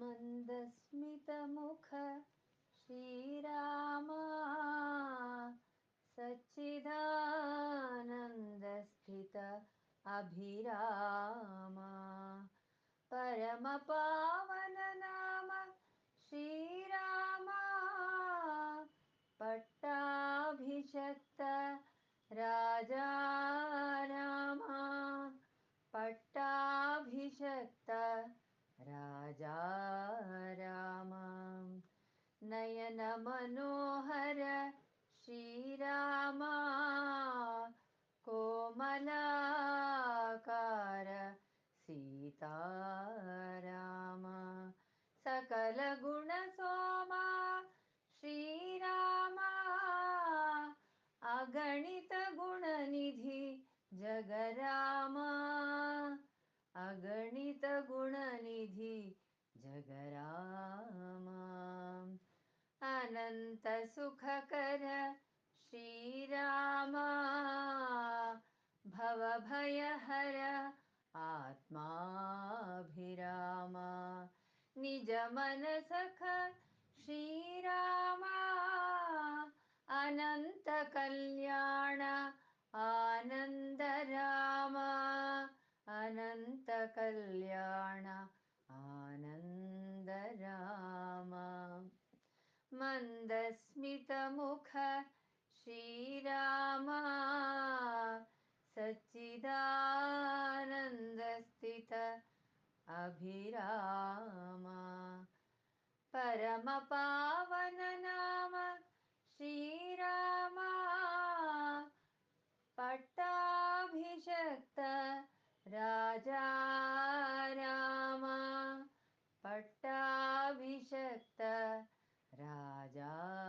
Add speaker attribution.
Speaker 1: मन्दस्मितमुख श्रीरामा सच्चिदानन्दस्थित अभिरामा। परमपावन नाम श्रीरामा पट्टाभिषक्त राजा रामा पट्टाभिषक्त राजा रामा। नयन मनोहर श्रीरामा कोमलाकार सीतारामा। सकलगुणसोमा श्रीरामा अगणितगुणनिधि जगरामा। जगरामा अनन्तसुखकर श्रीरामा। भवभयहर आत्माभिरामा। निजमनसख श्रीरामा। अनन्तकल्याण आनन्दरामा। अनन्तकल्याण आनन्दरामा। मन्दस्मितमुख श्रीरामा। सच्चिदानन्दस्थित अभिरामा। परमपावन नाम श्रीरामा। पट्टाभिषक्त राजा। राजा